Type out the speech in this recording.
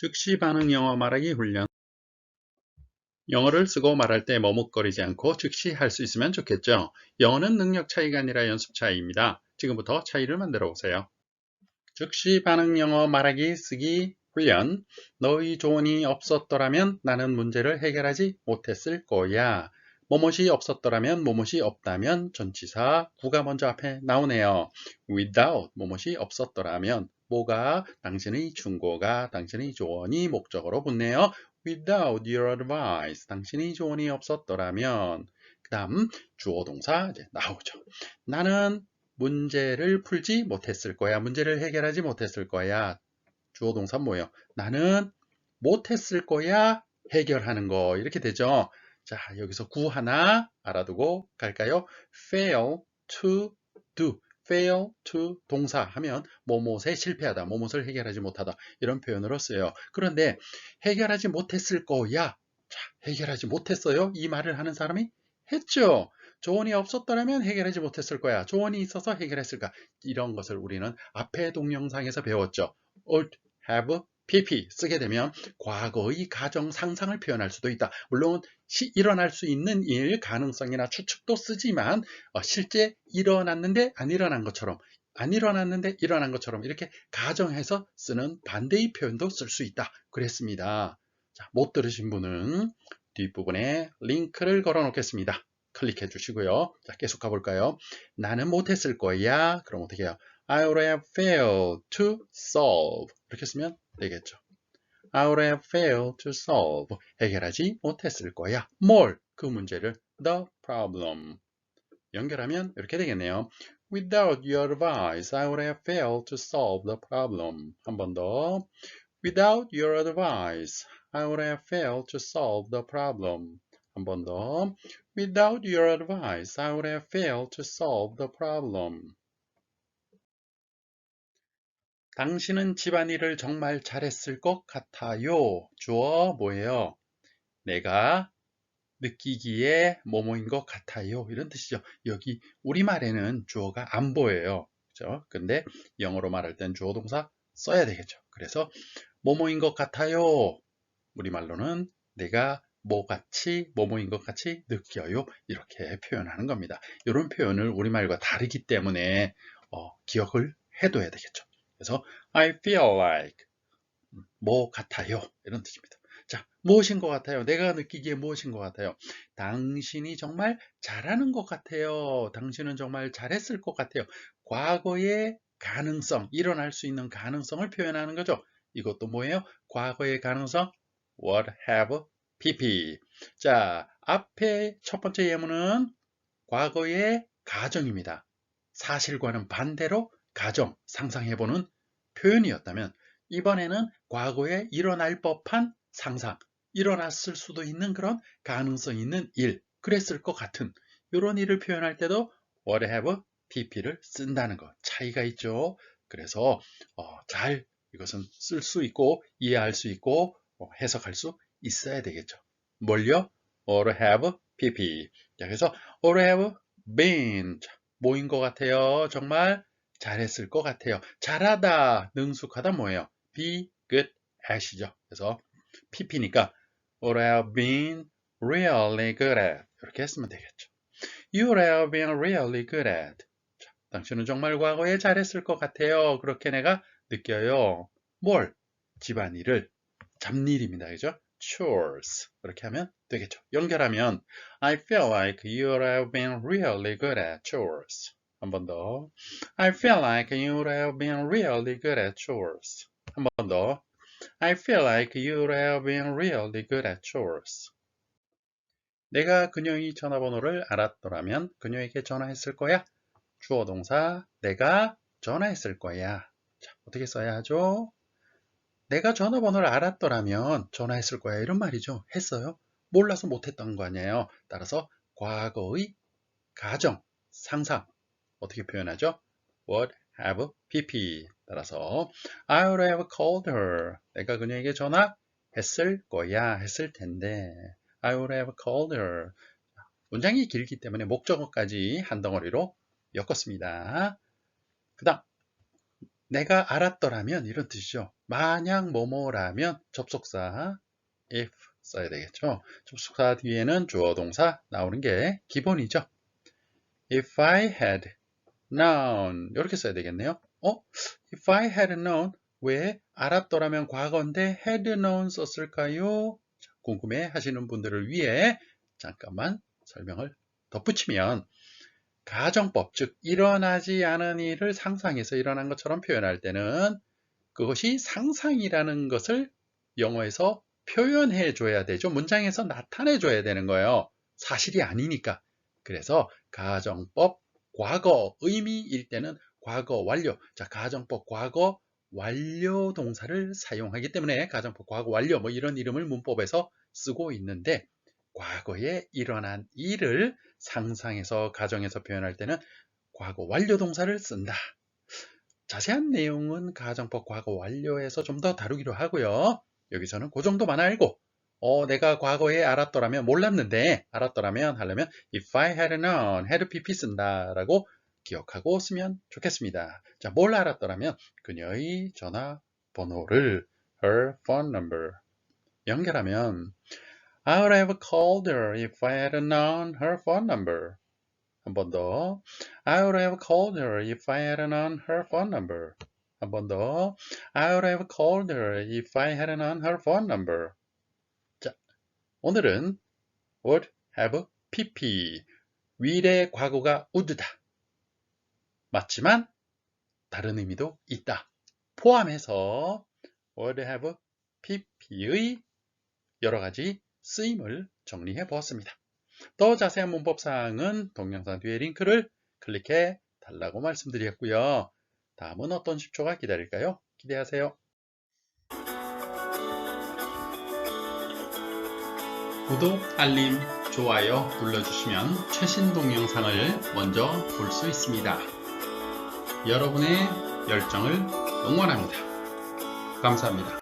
즉시 반응 영어 말하기 훈련 영어를 쓰고 말할 때 머뭇거리지 않고 즉시 할 수 있으면 좋겠죠. 영어는 능력 차이가 아니라 연습 차이입니다. 지금부터 차이를 만들어 보세요. 즉시 반응 영어 말하기 쓰기 훈련 너의 조언이 없었더라면 나는 문제를 해결하지 못했을 거야. 뭐뭇이 없었더라면 뭐뭇이 없다면 전치사 구가 먼저 앞에 나오네요. without 뭐뭇이 없었더라면 뭐가 당신의 충고가 당신의 조언이 목적으로 붙네요. without your advice 당신의 조언이 없었더라면 그 다음 주어 동사 이제 나오죠. 나는 문제를 풀지 못했을 거야. 문제를 해결하지 못했을 거야. 주어 동사 뭐예요? 나는 못했을 거야. 해결하는 거 이렇게 되죠. 자 여기서 구 하나 알아두고 갈까요? fail to do fail to 동사 하면 뭐뭇에 실패하다, 뭐뭇을 해결하지 못하다 이런 표현으로 써요. 그런데 해결하지 못했을 거야. 자, 해결하지 못했어요. 이 말을 하는 사람이 했죠. 조언이 없었더라면 해결하지 못했을 거야. 조언이 있어서 해결했을까? 이런 것을 우리는 앞에 동영상에서 배웠죠. would have pp 쓰게 되면 과거의 가정 상상을 표현할 수도 있다. 물론 시, 일어날 수 있는 일 가능성이나 추측도 쓰지만 어, 실제 일어났는데 안 일어난 것처럼 안 일어났는데 일어난 것처럼 이렇게 가정해서 쓰는 반대의 표현도 쓸 수 있다. 그랬습니다. 자, 못 들으신 분은 뒷부분에 링크를 걸어 놓겠습니다. 클릭해 주시고요. 자, 계속 가볼까요? 나는 못했을 거야. 그럼 어떻게 해요? I would have failed to solve. 이렇게 쓰면 되겠죠. I would have failed to solve. 해결하지 못했을 거야. 뭘? 그 문제를. The problem. 연결하면 이렇게 되겠네요. Without your advice, I would have failed to solve the problem. 한 번 더. Without your advice, I would have failed to solve the problem. 한 번 더. Without your advice, I would have failed to solve the problem. 당신은 집안일을 정말 잘했을 것 같아요. 주어 뭐예요? 내가 느끼기에 뭐뭐인 것 같아요. 이런 뜻이죠. 여기 우리말에는 주어가 안 보여요. 그죠? 근데 영어로 말할 땐 주어 동사 써야 되겠죠. 그래서 뭐뭐인 것 같아요. 우리말로는 내가 뭐같이 뭐뭐인 것 같이 느껴요. 이렇게 표현하는 겁니다. 이런 표현을 우리말과 다르기 때문에 어, 기억을 해둬야 되겠죠. 그래서 I feel like 뭐 같아요 이런 뜻입니다. 자 무엇인 것 같아요? 내가 느끼기에 무엇인 것 같아요? 당신이 정말 잘하는 것 같아요. 당신은 정말 잘했을 것 같아요. 과거의 가능성, 일어날 수 있는 가능성을 표현하는 거죠. 이것도 뭐예요? 과거의 가능성 would have pp. 자, 앞에 첫 번째 예문은 과거의 가정입니다. 사실과는 반대로 가정, 상상해보는 표현이었다면 이번에는 과거에 일어날 법한 상상, 일어났을 수도 있는 그런 가능성 있는 일, 그랬을 것 같은 이런 일을 표현할 때도 would have pp를 쓴다는 것 차이가 있죠. 그래서 어, 잘 이것은 쓸 수 있고 이해할 수 있고 어, 해석할 수 있어야 되겠죠. 뭘요? would have pp. 자, 그래서 would have been 뭐인 것 같아요? 정말 잘했을 것 같아요. 잘하다, 능숙하다 뭐예요? be good at이죠. 그래서 pp니까 would have been really good at 이렇게 했으면 되겠죠. You would have been really good at 자, 당신은 정말 과거에 잘했을 것 같아요. 그렇게 내가 느껴요. 뭘? 집안일을 잡일입니다. 그죠? chores 이렇게 하면 되겠죠. 연결하면 I feel like you would have been really good at chores 한 번 더. I feel like you have been really good at chores. 한 번 더. I feel like you have been really good at chores. 내가 그녀의 전화번호를 알았더라면 그녀에게 전화했을 거야. 주어 동사 내가 전화했을 거야. 자, 어떻게 써야 하죠? 내가 전화번호를 알았더라면 전화했을 거야. 이런 말이죠. 했어요. 몰라서 못했던 거 아니에요. 따라서 과거의 가정, 상상, 어떻게 표현하죠? would have pp 따라서 I would have called her 내가 그녀에게 전화했을 거야 했을 텐데 I would have called her 문장이 길기 때문에 목적어까지 한 덩어리로 엮었습니다. 그 다음 내가 알았더라면 이런 뜻이죠. 만약 뭐뭐라면 접속사 if 써야 되겠죠. 접속사 뒤에는 주어 동사 나오는 게 기본이죠. If I had known 이렇게 써야 되겠네요. 어? If I had known 왜 알았더라면 과거인데 had known 썼을까요? 자, 궁금해 하시는 분들을 위해 잠깐만 설명을 덧붙이면 가정법, 즉 일어나지 않은 일을 상상해서 일어난 것처럼 표현할 때는 그것이 상상이라는 것을 영어에서 표현해 줘야 되죠. 문장에서 나타내 줘야 되는 거예요. 사실이 아니니까. 그래서 가정법 과거 의미일 때는 과거 완료. 자, 가정법 과거 완료 동사를 사용하기 때문에 가정법 과거 완료 뭐 이런 이름을 문법에서 쓰고 있는데 과거에 일어난 일을 상상해서 가정에서 표현할 때는 과거 완료 동사를 쓴다. 자세한 내용은 가정법 과거 완료에서 좀 더 다루기로 하고요. 여기서는 그 정도만 알고 어, 내가 과거에 알았더라면 몰랐는데 알았더라면 하려면 if I had known, had pp 쓴다 라고 기억하고 쓰면 좋겠습니다. 자, 뭘 알았더라면 그녀의 전화번호를 her phone number 연결하면 I would have called her if I had known her phone number. 한 번 더. I would have called her if I had known her phone number. 한 번 더. I would have called her if I had known her phone number. 자, 오늘은 would have pp. will의 과거가 would다. 맞지만 다른 의미도 있다. 포함해서 would have pp의 여러 가지 쓰임을 정리해 보았습니다. 더 자세한 문법 사항은 동영상 뒤에 링크를 클릭해 달라고 말씀드렸고요. 다음은 어떤 10초가 기다릴까요? 기대하세요. 구독, 알림, 좋아요 눌러주시면 최신 동영상을 먼저 볼 수 있습니다. 여러분의 열정을 응원합니다. 감사합니다.